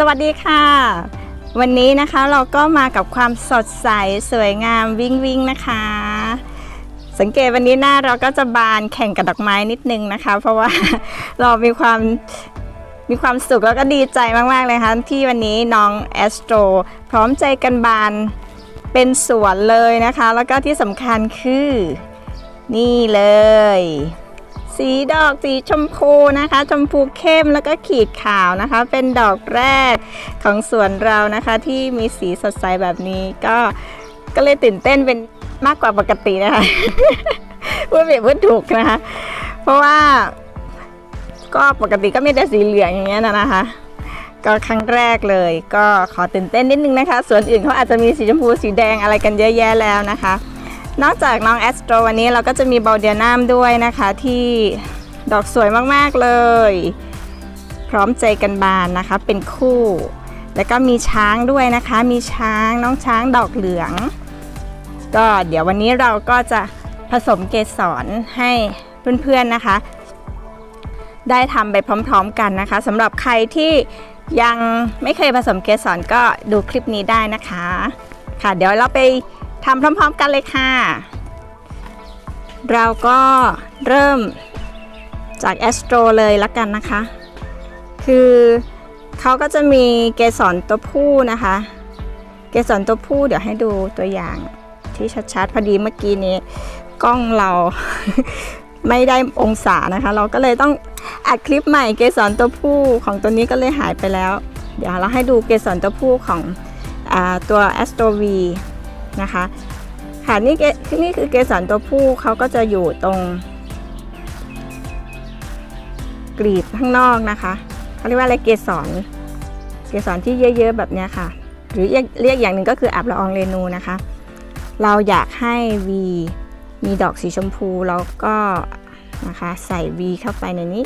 สวัสดีค่ะ วันนี้นะคะเราก็มากับความสดใสสวยงามวิ่งวิ่งนะคะ สังเกตวันนี้หน้าเราก็จะบานแข่งกับดอกไม้นิดนึงนะคะ เพราะว่าเรามีความมีความสุขแล้วก็ดีใจมาก ๆ เลยค่ะที่วันนี้น้องแอสโตรพร้อมใจกันบานเป็นสวนเลยนะคะ แล้วก็ที่สำคัญคือนี่เลย สีดอกสีชมพูนะคะ ชมพูเข้มแล้วก็ขีดขาวนะคะ เป็นดอกแรกของสวนเรานะคะ ที่มีสีสดใสแบบนี้ก็ก็เลยตื่นเต้นเป็นมากกว่าปกตินะคะพูดผิดพูดถูกนะคะ เพราะว่าก็ปกติก็มีแต่สีเหลืองอย่างเงี้ยนะนะคะ ก็ครั้งแรกเลยก็ขอตื่นเต้นนิดนึงนะคะ ส่วนอื่นเขาอาจจะมีสีชมพูสีแดงอะไรกันเยอะแยะแล้วนะคะ นอกจากน้องแอสโตรวันนี้เราก็จะมีบอลเดียนามด้วยนะคะที่ดอกสวยมากๆเลย พร้อมใจกันบานนะคะเป็นคู่ แล้วก็มีช้างด้วยนะคะ มีช้างน้องช้างดอกเหลือง ก็เดี๋ยววันนี้เราก็จะผสมเกสรให้เพื่อนๆนะคะ ได้ทำไปพร้อมๆกันนะคะสำหรับใครที่ยังไม่เคยผสมเกสรก็ดูคลิปนี้ได้นะคะ ค่ะเดี๋ยวเราไป ทำพร้อม ๆ กันเลยค่ะ เราก็เริ่มจากแอสโตรเลยละกันนะคะ คือเขาก็จะมีเกสรตัวผู้นะคะ เกสรตัวผู้เดี๋ยวให้ดูตัวอย่างที่ชัดๆ พอดีเมื่อกี้นี้กล้องเราไม่ได้องศานะคะ เราก็เลยต้องอัดคลิปใหม่เกสรตัวผู้ของตัวนี้ก็เลยหายไปแล้ว เดี๋ยวเราให้ดูเกสรตัวผู้ของอตัว a s t r o V นะคะค่ะนี่นี่คือเกสรตัวผู้เขาก็จะอยู่ตรงกลีบข้างนอกนะคะเขาเรียกว่าอะไรเกสรเกสรที่เยอะๆแบบนี้ค่ะ หรือเรียกเรียกอย่างหนึ่งก็คืออับละอองเรนูนะคะ เราอยากให้ V มีดอกสีชมพูแล้วก็นะคะใส่ V เข้าไปในนี้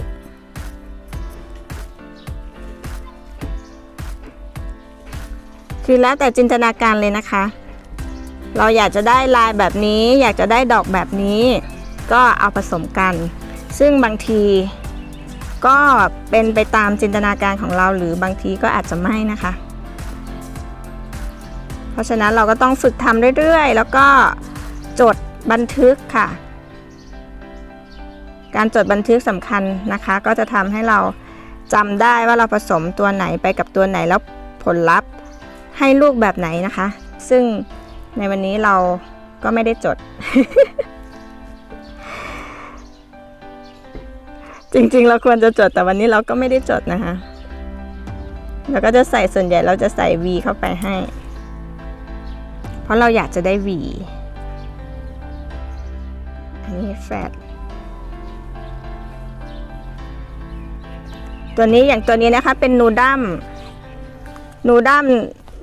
คือแล้วแต่จินตนาการเลยนะคะ เราอยากจะได้ลายแบบนี้ อยากจะได้ดอกแบบนี้ ก็เอาผสมกัน ซึ่งบางทีก็เป็นไปตามจินตนาการของเราหรือบางทีก็อาจจะไม่นะคะ เพราะฉะนั้นเราก็ต้องฝึกทำเรื่อยๆ แล้วก็จดบันทึกค่ะ การจดบันทึกสำคัญนะคะ ก็จะทำให้เราจำได้ว่าเราผสมตัวไหนไปกับตัวไหนแล้วผลลัพธ์ให้ลูกแบบไหนนะคะ ซึ่ง ในวันนี้เราก็ไม่ได้จด จริงๆ เราควรจะจดแต่วันนี้เราก็ไม่ได้จดนะคะ เราก็จะใส่ส่วนใหญ่เราจะใส่ V เข้าไปให้ เพราะเราอยากจะได้ V อันนี้แฟดตัวนี้อย่างตัวนี้นะคะเป็นนูดัมนูดัม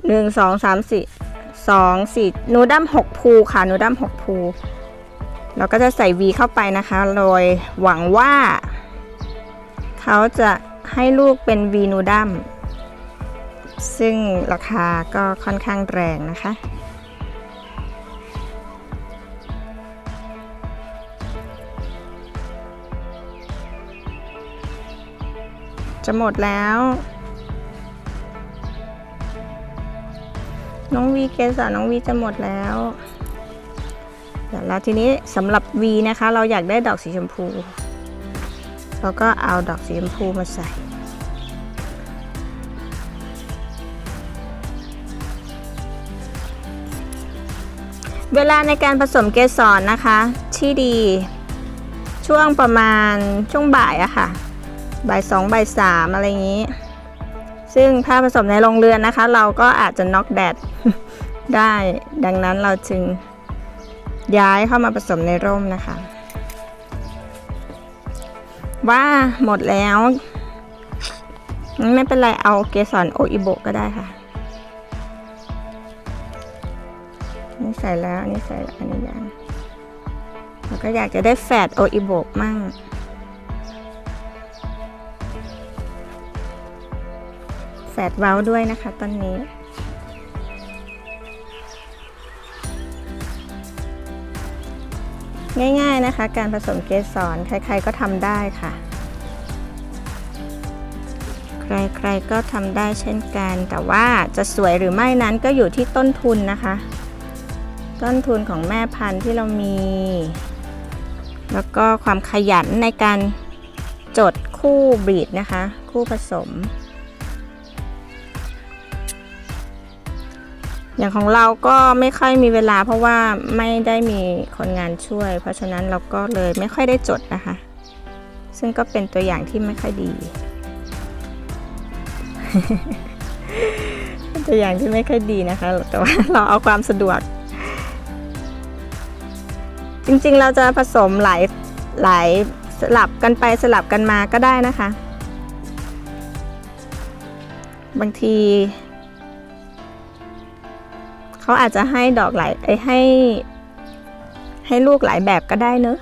หนึ่งสองสามสี่ สองสี่นูดัมหกภูค่ะนูดัมหกภูเราก็จะใส่ V เข้าไปนะคะ โดยหวังว่า เขาจะให้ลูกเป็น V นูดัมซึ่งราคาก็ค่อนข้างแรงนะคะ จะหมดแล้ว น้องวีเกสาน้องวีจะหมดแล้วเดี๋ยวแล้วทีนี้สำหรับ V นะคะ เราอยากได้ดอกสีชมพู เราก็เอาดอกสีชมพูมาใส่ เวลาในการผสมเกสรนะคะ ที่ดีช่วงประมาณช่วงบ่ายอะค่ะ บ่ายสองบ่ายสามอะไรอย่างนี้ ซึ่งถ้าผสมในโรงเรือนนะคะ เราก็อาจจะน็อกแดด ได้ ดังนั้นเราจึงย้ายเข้ามาผสมในร่มนะคะ ว่าหมดแล้ว ไม่เป็นไรเอาเกสรโออิโบก็ได้ค่ะนี่ใส่แล้วอันนี้ใส่แล้วอันนี้ยังแล้วก็อยากจะได้แฟดโออิโบมั่งแฟดเว้าด้วยนะคะตอนนี้ ง่ายๆนะคะ การผสมเกสรใครๆก็ทำได้ค่ะ ใครๆก็ทำได้เช่นกัน แต่ว่าจะสวยหรือไม่นั้นก็อยู่ที่ต้นทุนนะคะ ต้นทุนของแม่พันธุ์ที่เรามี แล้วก็ความขยันในการจดคู่บีดนะคะ คู่ผสม อย่างของเราก็ไม่ค่อยมีเวลาเพราะว่าไม่ได้มีคนงานช่วย เพราะฉะนั้นเราก็เลยไม่ค่อยได้จดนะคะ ซึ่งก็เป็นตัวอย่างที่ไม่ค่อยดีเป็นตัวอย่างที่ไม่ค่อยดีนะคะ แต่ว่าเราเอาความสะดวก จริงๆเราจะผสมหลายหลายสลับกันไปสลับกันมาก็ได้นะคะ บางที เขาอาจจะให้ดอกหลายไอให้ ให้ลูกหลายแบบก็ได้เนอะ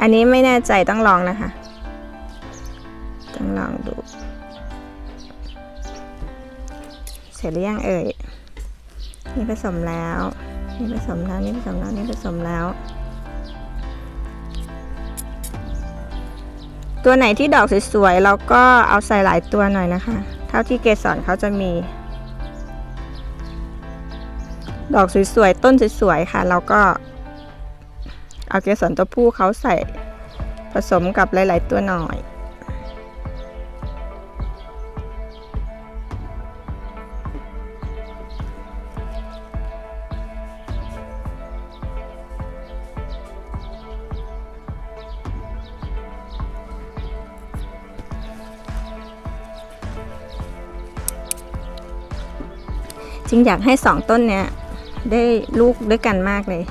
อันนี้ไม่แน่ใจต้องลองนะคะ ต้องลองดู เสร็จหรือยังเอ่ย นี่ผสมแล้ว นี่ผสมแล้ว นี่ผสมแล้ว นี่ผสมแล้วตัวไหนที่ดอกสวยๆเราก็เอาใส่หลายตัวหน่อยนะคะ เท่าที่เกสรเขาจะมี ดอกสวยๆ ต้นสวยๆ ค่ะเราก็ เอาเกสรตัวผู้เขาใส่ผสมกับหลายๆ ตัวหน่อย จริงอยากให้สองต้นเนี้ย ได้ลูกด้วยกันมากเลย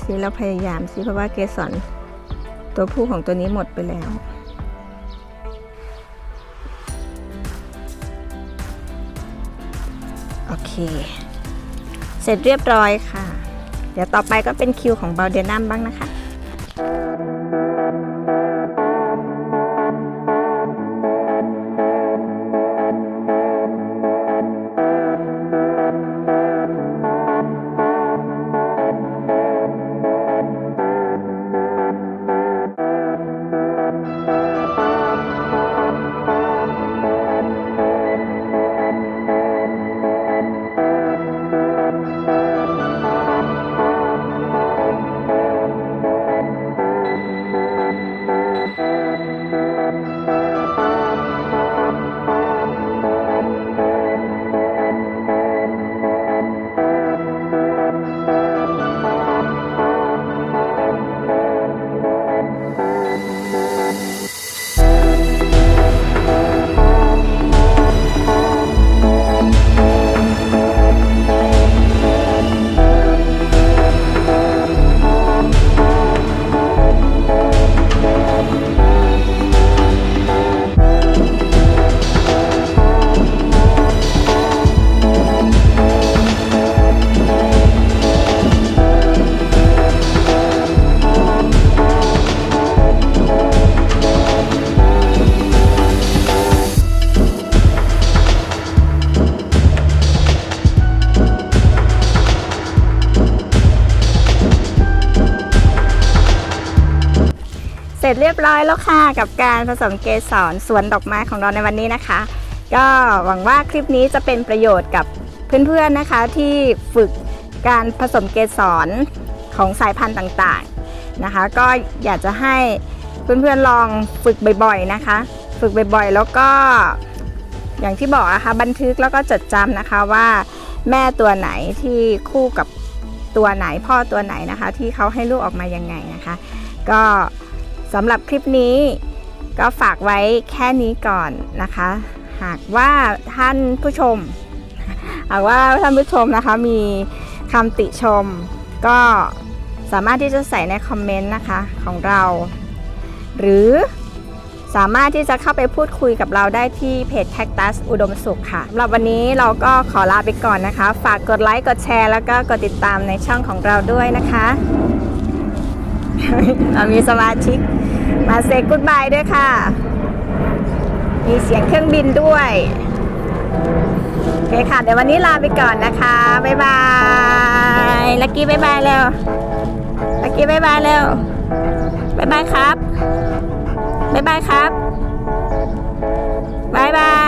ซิเราพยายามซิเพราะว่าเกสรตัวผู้ของตัวนี้หมดไปแล้วโอเค เสร็จเรียบร้อยค่ะ เดี๋ยวต่อไปก็เป็นคิวของบาเดนัมบ้างนะคะ ร็จเรียบร้อยแล้วค่ะกับการผสมเกสรสวนดอกไม้ของเราในวันนี้นะคะ ก็หวังว่าคลิปนี้จะเป็นประโยชน์กับเพื่อนๆนะคะที่ฝึกการผสมเกสรของสายพันธุ์ต่างๆนะคะ ก็อยากจะให้เพื่อนๆลองฝึกบ่อยๆนะคะ ฝึกบ่อยๆ แล้วก็อย่างที่บอกนะคะบันทึกแล้วก็จดจำนะคะว่าแม่ตัวไหนที่คู่กับตัวไหนพ่อตัวไหนนะคะ ที่เขาให้ลูกออกมายังไงนะคะ ก็ สำหรับคลิปนี้ก็ฝากไว้แค่นี้ก่อนนะคะ หากว่าท่านผู้ชม หากว่าท่านผู้ชมนะคะมีคำติชม ก็สามารถที่จะใส่ในคอมเมนต์นะคะของเรา หรือสามารถที่จะเข้าไปพูดคุยกับเราได้ที่เพจ Cactus อุดมสุขค่ะสำหรับวันนี้เราก็ขอลาไปก่อนนะคะ ฝากกดไลค์ กดแชร์ แล้วก็กดติดตามในช่องของเราด้วยนะคะ เรามีสมาชิก มาเซ็กุดบายด้วยค่ะ มีเสียงเครื่องบินด้วยโอเคค่ะ เดี๋ยววันนี้ลาไปก่อนนะคะ บ๊ายบาย ลักกี้บ๊ายบายเร็ว ลักกี้บ๊ายบายเร็ว บ๊ายบายครับ บ๊ายบายครับ บ๊ายบาย